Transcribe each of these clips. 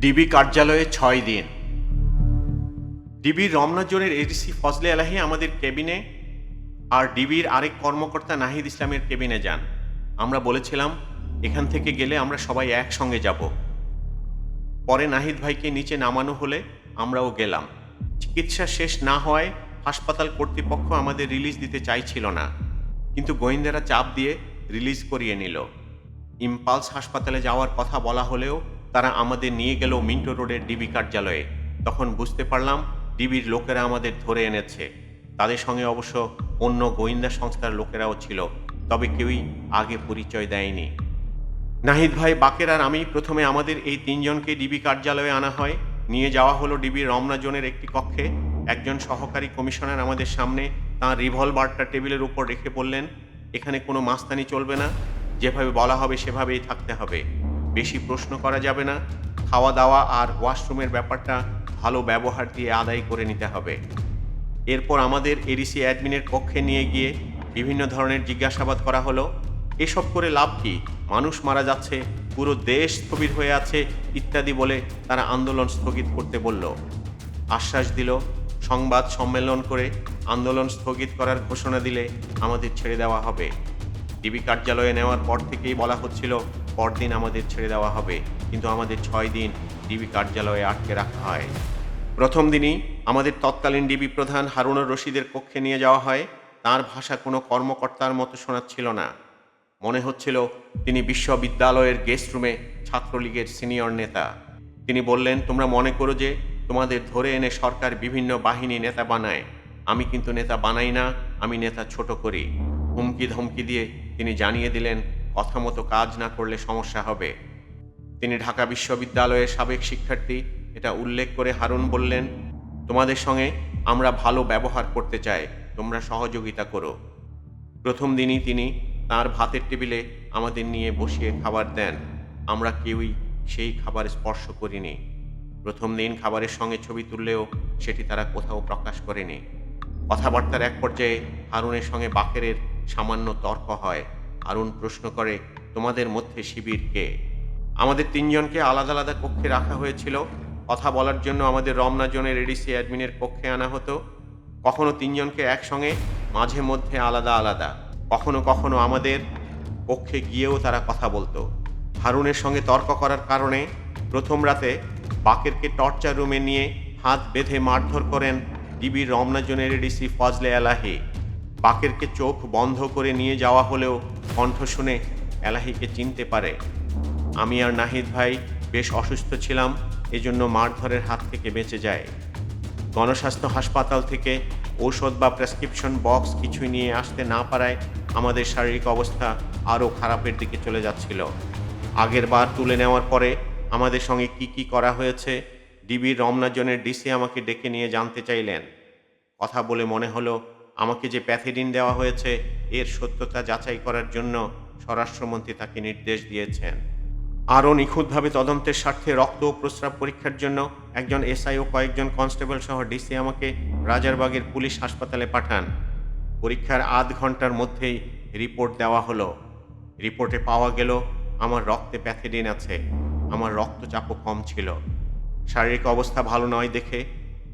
DB কার্যালয়ে ছয় দিন। ডিবির রমনা জোনের এডিসি ফজলে আলাহি আমাদের কেবিনে আর ডিবির আরেক কর্মকর্তা নাহিদ ইসলামের কেবিনে যান। আমরা বলেছিলাম, এখান থেকে গেলে আমরা সবাই একসঙ্গে যাব। পরে নাহিদ ভাইকে নিচে নামানো হলে আমরাও গেলাম। চিকিৎসা শেষ না হওয়ায় হাসপাতাল কর্তৃপক্ষ আমাদের রিলিজ দিতে চাইছিল না। কিন্তু গোয়েন্দারা চাপ দিয়ে রিলিজ করিয়ে নিল। ইম্পালস হাসপাতালে যাওয়ার কথা বলা হলেও তারা আমাদের নিয়ে গেল মিন্টো রোডের ডিবি কার্যালয়ে। তখন বুঝতে পারলাম ডিবির লোকেরা আমাদের ধরে এনেছে। তাদের সঙ্গে অবশ্য অন্য গোয়েন্দা সংস্থার লোকেরাও ছিল, তবে কেউই আগে পরিচয় দেয়নি। নাহিদ ভাই বাকের আর আমি প্রথমে আমাদের এই তিনজনকে ডিবি কার্যালয়ে আনা হয়। নিয়ে যাওয়া হলো ডিবির রমনা জোনের একটি কক্ষে। একজন সহকারী কমিশনার আমাদের সামনে তাঁর রিভলভারটা টেবিলের উপর রেখে বললেন, এখানে কোনো মাস্তানি চলবে না। যেভাবে বলা হবে সেভাবেই থাকতে হবে। বেশি প্রশ্ন করা যাবে না। খাওয়া দাওয়া আর ওয়াশরুমের ব্যাপারটা ভালো ব্যবহার দিয়ে আদায় করে নিতে হবে। এরপর আমাদের এডিসি অ্যাডমিনের কক্ষে নিয়ে গিয়ে বিভিন্ন ধরনের জিজ্ঞাসাবাদ করা হলো। এসব করে লাভ কি? মানুষ মারা যাচ্ছে, পুরো দেশ স্থবির হয়ে আছে ইত্যাদি বলে তারা আন্দোলন স্থগিত করতে বলল। আশ্বাস দিল, সংবাদ সম্মেলন করে আন্দোলন স্থগিত করার ঘোষণা দিলে আমাদের ছেড়ে দেওয়া হবে। ডিবি কার্যালয়ে নেওয়ার পর থেকেই বলা হচ্ছিল পরদিন আমাদের ছেড়ে দেওয়া হবে, কিন্তু আমাদের ছয় দিন ডিবি কার্যালয়ে আটকে রাখা হয়। প্রথম দিনই আমাদের তৎকালীন ডিবি প্রধান হারুনুর রশিদের কক্ষে নিয়ে যাওয়া হয়। তার ভাষা কোনো কর্মকর্তার মতো শোনাচ্ছিল না। মনে হচ্ছিল তিনি বিশ্ববিদ্যালয়ের গেস্ট রুমে ছাত্রলীগের সিনিয়র নেতা। তিনি বললেন, তোমরা মনে করো যে তোমাদের ধরে এনে সরকার বিভিন্ন বাহিনী নেতা বানায়। আমি কিন্তু নেতা বানাই না, আমি নেতা ছোট করি। হুমকি ধমকি দিয়ে তিনি জানিয়ে দিলেন কথা মতো কাজ না করলে সমস্যা হবে। তিনি ঢাকা বিশ্ববিদ্যালয়ের সাবেক শিক্ষার্থী, এটা উল্লেখ করে হারুন বললেন, তোমাদের সঙ্গে আমরা ভালো ব্যবহার করতে চাই, তোমরা সহযোগিতা করো। প্রথম দিনই তিনি তার ভাতের টেবিলে আমাদের নিয়ে বসিয়ে খাবার দেন। আমরা কেউই সেই খাবার স্পর্শ করিনি। প্রথম দিন খাবারের সঙ্গে ছবি তুললেও সেটি তারা কোথাও প্রকাশ করেনি। কথাবার্তার এক পর্যায়ে হারুনের সঙ্গে বাকেরের সামান্য তর্ক হয়। হারুন প্রশ্ন করে, তোমাদের মধ্যে শিবির কে? আমাদের তিনজনকে আলাদা আলাদা কক্ষে রাখা হয়েছিল। কথা বলার জন্য আমাদের রমনা জোনের এডিসি অ্যাডমিনের কক্ষে আনা হতো। কখনো তিনজনকে একসঙ্গে, মাঝে মধ্যে আলাদা আলাদা। কখনো কখনো আমাদের কক্ষে গিয়েও তারা কথা বলতো। হারুনের সঙ্গে তর্ক করার কারণে প্রথম রাতে বাকেরকে টর্চার রুমে নিয়ে হাত বেঁধে মারধর করেন ডিবির রমনা জোনের এডিসি ফজলে এলাহি। বাকেরকে চোখ বন্ধ করে নিয়ে যাওয়া হলেও কণ্ঠ শুনে এলাহিকে চিনতে পারে। আমি আর নাহিদ ভাই বেশ অসুস্থ ছিলাম, এজন্য মারধরের হাত থেকে বেঁচে যায়। গণস্বাস্থ্য হাসপাতাল থেকে ঔষধ বা প্রেসক্রিপশন বক্স কিছুই নিয়ে আসতে না পারায় আমাদের শারীরিক অবস্থা আরও খারাপের দিকে চলে যাচ্ছিল। আগের বার তুলে নেওয়ার পরে আমাদের সঙ্গে কি কি করা হয়েছে, ডিবির রমনাজনের ডিসি আমাকে ডেকে নিয়ে জানতে চাইলেন। কথা বলে মনে হলো আমাকে যে প্যাথিডিন দেওয়া হয়েছে, এর সত্যতা যাচাই করার জন্য স্বরাষ্ট্রমন্ত্রী তাকে নির্দেশ দিয়েছেন। আরও নিখুঁতভাবে তদন্তের স্বার্থে রক্ত ও প্রস্রাব পরীক্ষার জন্য একজন এসআই ও কয়েকজন কনস্টেবল সহ ডিসি আমাকে রাজারবাগের পুলিশ হাসপাতালে পাঠান। পরীক্ষার আধ ঘণ্টার মধ্যেই রিপোর্ট দেওয়া হলো। রিপোর্টে পাওয়া গেল, আমার রক্তে প্যাথেডিন আছে, আমার রক্তচাপও কম ছিল। শারীরিক অবস্থা ভালো নয় দেখে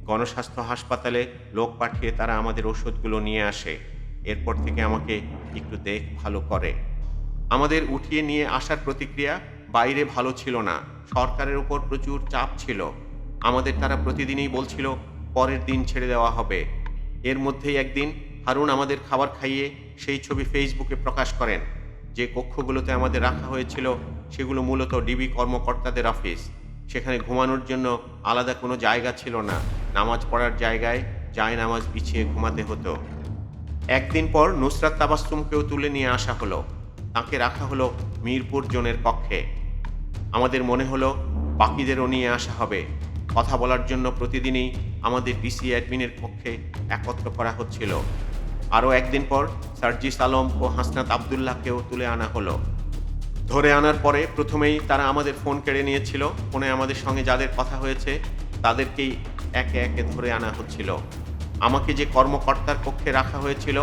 গণস্বাস্থ্য হাসপাতালে লোক পাঠিয়ে তারা আমাদের ওষুধগুলো নিয়ে আসে। এরপর থেকে আমাকে একটু দেখ ভালো করে। আমাদের উঠিয়ে নিয়ে আসার প্রতিক্রিয়া বাইরে ভালো ছিল না। সরকারের উপর প্রচুর চাপ ছিল। আমাদের তারা প্রতিদিনই বলছিল, পরের দিন ছেড়ে দেওয়া হবে। এর মধ্যেই একদিন হারুন আমাদের খাবার খাইয়ে সেই ছবি ফেসবুকে প্রকাশ করেন। যে কক্ষগুলোতে আমাদের রাখা হয়েছিল, সেগুলো মূলত ডিবি কর্মকর্তাদের অফিস। সেখানে ঘুমানোর জন্য আলাদা কোনো জায়গা ছিল না। নামাজ পড়ার জায়গায় জায় নামাজ বিছিয়ে ঘুমাতে হতো। একদিন পর নুসরাত তাবাস্তুমকেও তুলে নিয়ে আসা হলো। তাকে রাখা হলো মিরপুর জোনের কক্ষে আমাদের মনে হলো বাকিদেরও নিয়ে আসা হবে। কথা বলার জন্য প্রতিদিনই আমাদের ডিসি অ্যাডমিনের কক্ষে একত্র করা হচ্ছিল। আরও একদিন পর সার্জিস আলম ও হাসনাত আবদুল্লাহকেও তুলে আনা হলো। ধরে আনার পরে প্রথমেই তারা আমাদের ফোন কেড়ে নিয়েছিল। ফোনে আমাদের সঙ্গে যাদের কথা হয়েছে, তাদেরকেই একে একে ধরে আনা হচ্ছিল। আমাকে যে কর্মকর্তার কক্ষে রাখা হয়েছিল,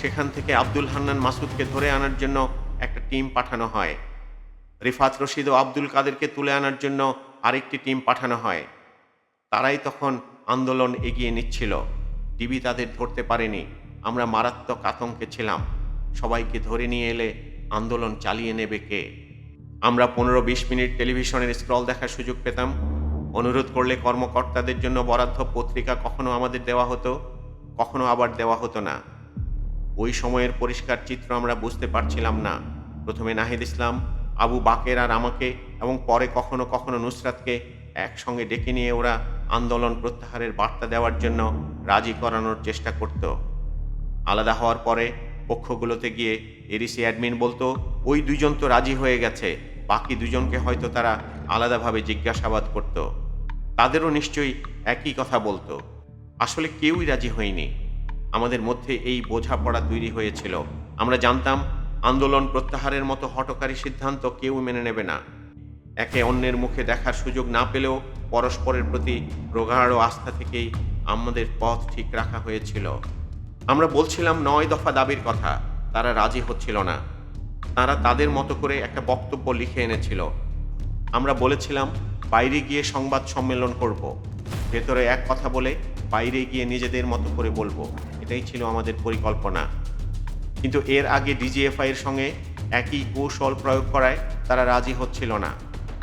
সেখান থেকে আব্দুল হান্নান মাসুদকে ধরে আনার জন্য একটা টিম পাঠানো হয়। রিফাত রশিদ ও আব্দুল কাদেরকে তুলে আনার জন্য আরেকটি টিম পাঠানো হয়। তারাই তখন আন্দোলন এগিয়ে নিচ্ছিল। ডিবি তাদের ধরতে পারেনি। আমরা মারাত্মক আতঙ্কে ছিলাম। সবাইকে ধরে নিয়ে এলে আন্দোলন চালিয়ে নেবে কে? আমরা পনেরো বিশ মিনিট টেলিভিশনের স্ক্রল দেখার সুযোগ পেতাম। অনুরোধ করলে কর্মকর্তাদের জন্য বরাদ্দ পত্রিকা কখনো আমাদের দেওয়া হতো, কখনো আবার দেওয়া হতো না। ওই সময়ের পরিষ্কার চিত্র আমরা বুঝতে পারছিলাম না। প্রথমে নাহিদ ইসলাম, আবু বাকের আর আমাকে এবং পরে কখনো কখনো নুসরাতকে একসঙ্গে ডেকে নিয়ে ওরা আন্দোলন প্রত্যাহারের বার্তা দেওয়ার জন্য রাজি করানোর চেষ্টা করত। আলাদা হওয়ার পরে পক্ষগুলোতে গিয়ে এরিসি অ্যাডমিন বলতো, ওই দুজন তো রাজি হয়ে গেছে, বাকি দুজনকে হয়তো তারা আলাদাভাবে জিজ্ঞাসাবাদ করত। তাদেরও নিশ্চয়ই একই কথা বলতো। আসলে কেউই রাজি হয়নি। আমাদের মধ্যে এই বোঝাপড়া তৈরি হয়েছিল। আমরা জানতাম, আন্দোলন প্রত্যাহারের মতো হটকারী সিদ্ধান্ত কেউ মেনে নেবে না। একে অন্যের মুখে দেখার সুযোগ না পেলেও পরস্পরের প্রতি প্রগাঢ় আস্থা থেকেই আমাদের পথ ঠিক রাখা হয়েছিল। আমরা বলছিলাম, নয় দফা দাবির কথা। তারা রাজি হচ্ছিল না। তারা তাদের মতো করে একটা বক্তব্য লিখে এনেছিল। আমরা বলেছিলাম, বাইরে গিয়ে সংবাদ সম্মেলন করব। ভেতরে এক কথা বলে বাইরে গিয়ে নিজেদের মতো করে বলব। এটাই ছিল আমাদের পরিকল্পনা। কিন্তু এর আগে ডিজিএফআই এর সঙ্গে একই কৌশল প্রয়োগ করায় তারা রাজি হচ্ছিল না।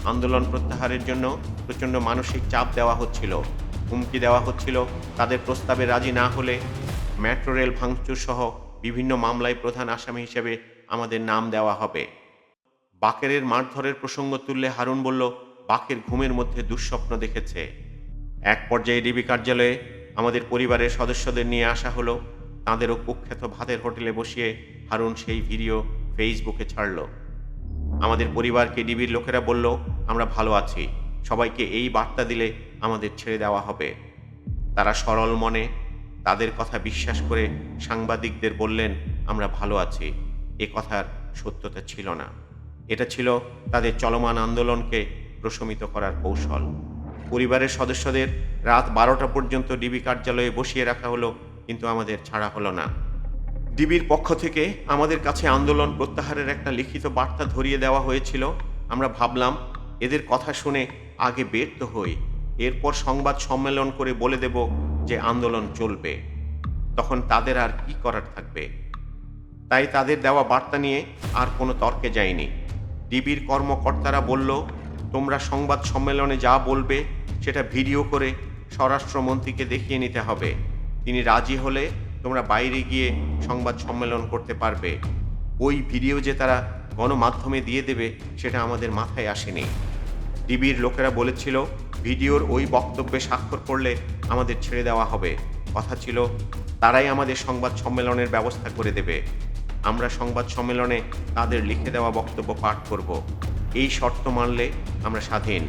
আন্দোলন প্রত্যাহারের জন্য প্রচণ্ড মানসিক চাপ দেওয়া হচ্ছিল। হুমকি দেওয়া হচ্ছিল। তাদের প্রস্তাবে রাজি না হলে মেট্রো রেল ভাঙচুর সহ বিভিন্ন মামলায় প্রধান আসামি হিসেবে আমাদের নাম দেওয়া হবে। বাকেরের মারধরের প্রসঙ্গ তুললে হারুন বলল, বাকের ঘুমের মধ্যে দুঃস্বপ্ন দেখেছে। এক পর্যায়ে ডিবি কার্যালয়ে আমাদের পরিবারের সদস্যদের নিয়ে আসা হলো। তাঁদেরও কুখ্যাত ভাতের হোটেলে বসিয়ে হারুন সেই ভিডিও ফেসবুকে ছাড়ল। আমাদের পরিবারকে ডিবির লোকেরা বলল, আমরা ভালো আছি। সবাইকে এই বার্তা দিলে আমাদের ছেড়ে দেওয়া হবে। তারা সরল মনে তাদের কথা বিশ্বাস করে সাংবাদিকদের বললেন, আমরা ভালো আছি। এ কথার সত্যতা ছিল না। এটা ছিল তাদের চলমান আন্দোলনকে প্রশমিত করার কৌশল। পরিবারের সদস্যদের রাত বারোটা পর্যন্ত ডিবি কার্যালয়ে বসিয়ে রাখা হলো, কিন্তু আমাদের ছাড়া হলো না। ডিবির পক্ষ থেকে আমাদের কাছে আন্দোলন প্রত্যাহারের একটা লিখিত বার্তা ধরিয়ে দেওয়া হয়েছিল। আমরা ভাবলাম, এদের কথা শুনে আগে ব্যর্থ হই। এরপর সংবাদ সম্মেলন করে বলে দেব যে আন্দোলন চলবে। তখন তাদের আর কি করার থাকবে? তাই তাদের দেওয়া বার্তা নিয়ে আর কোনো তর্কে যায়নি ডিবির কর্মকর্তারা বলল, তোমরা সংবাদ সম্মেলনে যা বলবে, সেটা ভিডিও করে স্বরাষ্ট্রমন্ত্রীকে দেখিয়ে নিতে হবে। তিনি রাজি হলে তোমরা বাইরে গিয়ে সংবাদ সম্মেলন করতে পারবে। ওই ভিডিও যে তারা গণমাধ্যমে দিয়ে দেবে, সেটা আমাদের মাথায় আসেনি। ডিবির লোকেরা বলেছিল, ভিডিওর ওই বক্তব্যে স্বাক্ষর করলে আমাদের ছেড়ে দেওয়া হবে। কথা ছিল, তারাই আমাদের সংবাদ সম্মেলনের ব্যবস্থা করে দেবে। আমরা সংবাদ সম্মেলনে তাদের লিখে দেওয়া বক্তব্য পাঠ করব। এই শর্ত মানলে আমরা স্বাধীন।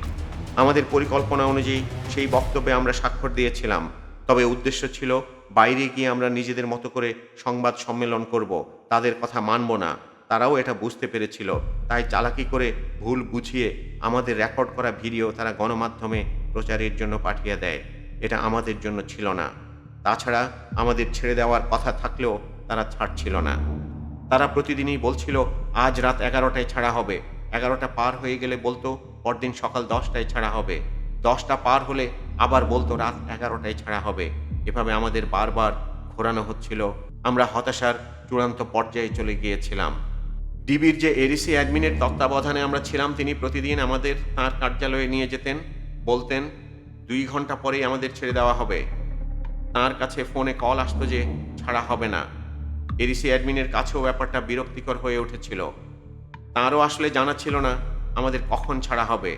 আমাদের পরিকল্পনা অনুযায়ী সেই বক্তব্যে আমরা স্বাক্ষর দিয়েছিলাম। তবে উদ্দেশ্য ছিল, বাইরে গিয়ে আমরা নিজেদের মতো করে সংবাদ সম্মেলন করব। তাদের কথা মানব না। তারাও এটা বুঝতে পেরেছিল। তাই চালাকি করে ভুল বুঝিয়ে আমাদের রেকর্ড করা ভিডিও তারা গণমাধ্যমে প্রচারের জন্য পাঠিয়ে দেয়। এটা আমাদের জন্য ছিল না। তাছাড়া আমাদের ছেড়ে দেওয়ার কথা থাকলেও তারা ছাড়ছিল না। তারা প্রতিদিনই বলছিল, আজ রাত এগারোটায় ছাড়া হবে। এগারোটা পার হয়ে গেলে বলতো, পরদিন সকাল দশটায় ছাড়া হবে। দশটা পার হলে আবার বলতো, রাত এগারোটায় ছাড়া হবে। এভাবে আমাদের বারবার ঘোরানো হচ্ছিল। আমরা হতাশার চূড়ান্ত পর্যায়ে চলে গিয়েছিলাম। ডিবির যে এরিসি অ্যাডমিনের তত্ত্বাবধানে আমরা ছিলাম, তিনি প্রতিদিন আমাদের তাঁর কার্যালয়ে নিয়ে যেতেন, বলতেন, দুই ঘণ্টা পরেই আমাদের ছেড়ে দেওয়া হবে। তার কাছে ফোনে কল আসতো যে, ছাড়া হবে না। এরিসি অ্যাডমিনের কাছেও ব্যাপারটা বিরক্তিকর হয়ে উঠেছিল। তাঁরও আসলে জানা ছিল না আমাদের কখন ছাড়া হবে।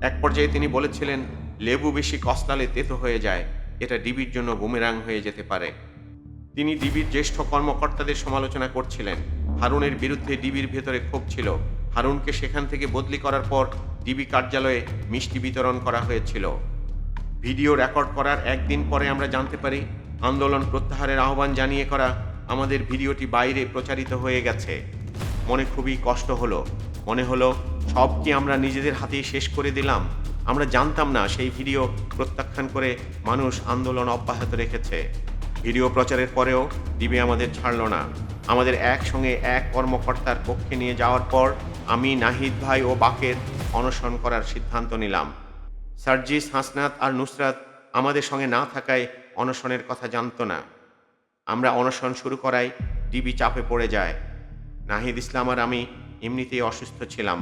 এক পর্যায়ে তিনি বলেছিলেন, লেবু বেশি কষ্টালে তেতো হয়ে যায়, এটা ডিবির জন্য বুমেরাং হয়ে যেতে পারে। তিনি ডিবির জ্যেষ্ঠ কর্মকর্তাদের সমালোচনা করছিলেন। হারুনের বিরুদ্ধে ডিবির ভেতরে ক্ষোভ ছিল। হারুনকে সেখান থেকে বদলি করার পর ডিবি কার্যালয়ে মিষ্টি বিতরণ করা হয়েছিল। ভিডিও রেকর্ড করার একদিন পরে আমরা জানতে পারি, আন্দোলন প্রত্যাহারের আহ্বান জানিয়ে করা আমাদের ভিডিওটি বাইরে প্রচারিত হয়ে গেছে। মনে খুবই কষ্ট হলো। মনে হলো, সব কি আমরা নিজেদের হাতেই শেষ করে দিলাম? আমরা জানতাম না সেই ভিডিও প্রত্যাখ্যান করে মানুষ আন্দোলন অব্যাহত রেখেছে। ভিডিও প্রচারের পরেও ডিবি আমাদের ছাড়ল না। আমাদের একসঙ্গে এক কর্মকর্তার পক্ষে নিয়ে যাওয়ার পর আমি, নাহিদ ভাই ও বাকের অনশন করার সিদ্ধান্ত নিলাম। সার্জিস হাসনাত আর নুসরাত আমাদের সঙ্গে না থাকায় অনশনের কথা জানতো না। আমরা অনশন শুরু করায় ডিবি চাপে পড়ে যায়। নাহিদ ইসলাম আর আমি এমনিতেই অসুস্থ ছিলাম।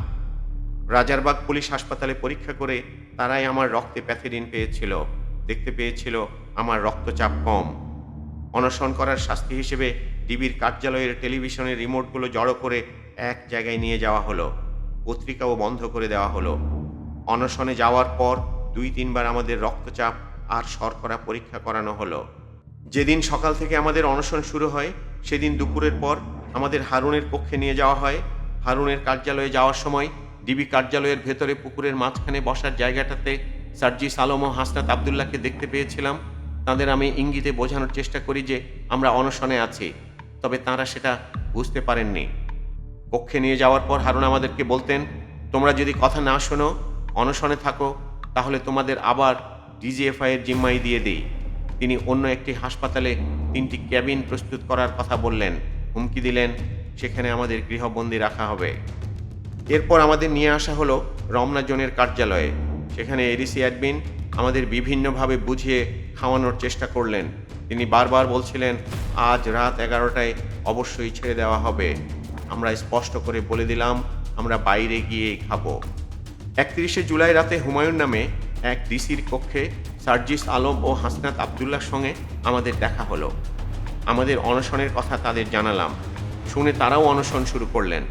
রাজারবাগ পুলিশ হাসপাতালে পরীক্ষা করে তারাই আমার রক্তে প্যাথেরিন পেয়েছিল। দেখতে পেয়েছিল আমার রক্তচাপ কম। অনশন করার শাস্তি হিসেবে ডিবির কার্যালয়ের টেলিভিশনের রিমোটগুলো জড়ো করে এক জায়গায় নিয়ে যাওয়া হলো। পত্রিকাও বন্ধ করে দেওয়া হলো। অনশনে যাওয়ার পর দুই তিনবার আমাদের রক্তচাপ আর শর্করা পরীক্ষা করানো হলো। যেদিন সকাল থেকে আমাদের অনশন শুরু হয়, সেদিন দুপুরের পর আমাদের হারুনের পক্ষে নিয়ে যাওয়া হয়। হারুনের কার্যালয়ে যাওয়ার সময় ডিবি কার্যালয়ের ভেতরে পুকুরের মাঝখানে বসার জায়গাটাতে সার্জি আলম ও হাসনাত আবদুল্লাহকে দেখতে পেয়েছিলাম। তাদের আমি ইঙ্গিতে বোঝানোর চেষ্টা করি যে আমরা অনশনে আছি, তবে তারা সেটা বুঝতে পারেননি। কক্ষে নিয়ে যাওয়ার পর হারুন আমাদেরকে বলতেন, তোমরা যদি কথা না শোনো, অনশনে থাকো, তাহলে তোমাদের আবার ডিজিএফআই এর জিম্মাই দিয়ে দিই। তিনি অন্য একটি হাসপাতালে তিনটি ক্যাবিন প্রস্তুত করার কথা বললেন। হুমকি দিলেন, সেখানে আমাদের গৃহবন্দী রাখা হবে। এরপর আমাদের নিয়ে আসা হলো রমনা জোনের কার্যালয়ে। সেখানে এডিসি অ্যাডমিন আমাদের বিভিন্নভাবে বুঝিয়ে খাওয়ানোর চেষ্টা করলেন। তিনি বারবার বলছিলেন, আজ রাত এগারোটায় অবশ্যই ছেড়ে দেওয়া হবে। আমরা স্পষ্ট করে বলে দিলাম, আমরা বাইরে গিয়েই খাব। একত্রিশে জুলাই রাতে হুমায়ুন নামে এক ডিসির কক্ষে সার্জিস আলম ও হাসনাত আবদুল্লার সঙ্গে আমাদের দেখা হলো। আমাদের অনশনের কথা তাদের জানালাম। শুনে তারাও অনশন শুরু করলেন।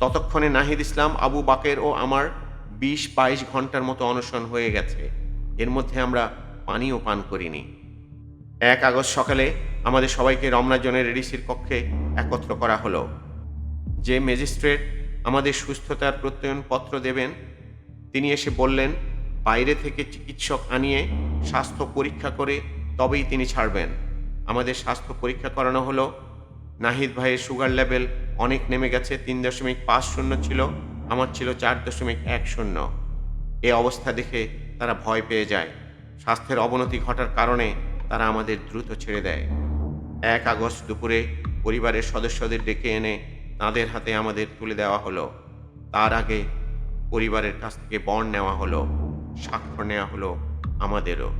ততক্ষণে নাহিদ ইসলাম, আবু বাকের ও আমার বিশ বাইশ ঘণ্টার মতো অনশন হয়ে গেছে। এর মধ্যে আমরা পানিও পান করিনি। এক আগস্ট সকালে আমাদের সবাইকে রমনা জনের এডিসির কক্ষে একত্র করা হলো। যে ম্যাজিস্ট্রেট আমাদের সুস্থতার প্রত্যয়নপত্র দেবেন, তিনি এসে বললেন বাইরে থেকে চিকিৎসক আনিয়ে স্বাস্থ্য পরীক্ষা করে তবেই তিনি ছাড়বেন। আমাদের স্বাস্থ্য পরীক্ষা করানো হলো। নাহিদ ভাইয়ের সুগার লেভেল অনেক নেমে গেছে, তিন দশমিক পাঁচ শূন্য ছিল, আমার ছিল চার দশমিক এক শূন্য। এ অবস্থা দেখে তারা ভয় পেয়ে যায়। স্বাস্থ্যের অবনতি ঘটার কারণে তারা আমাদের দ্রুত ছেড়ে দেয়। এক আগস্ট দুপুরে পরিবারের সদস্যদের ডেকে এনে তাদের হাতে আমাদের তুলে দেওয়া হলো। তার আগে পরিবারের কাছ থেকে বন্ড নেওয়া হলো। স্বাক্ষর নেওয়া হলো আমাদেরও।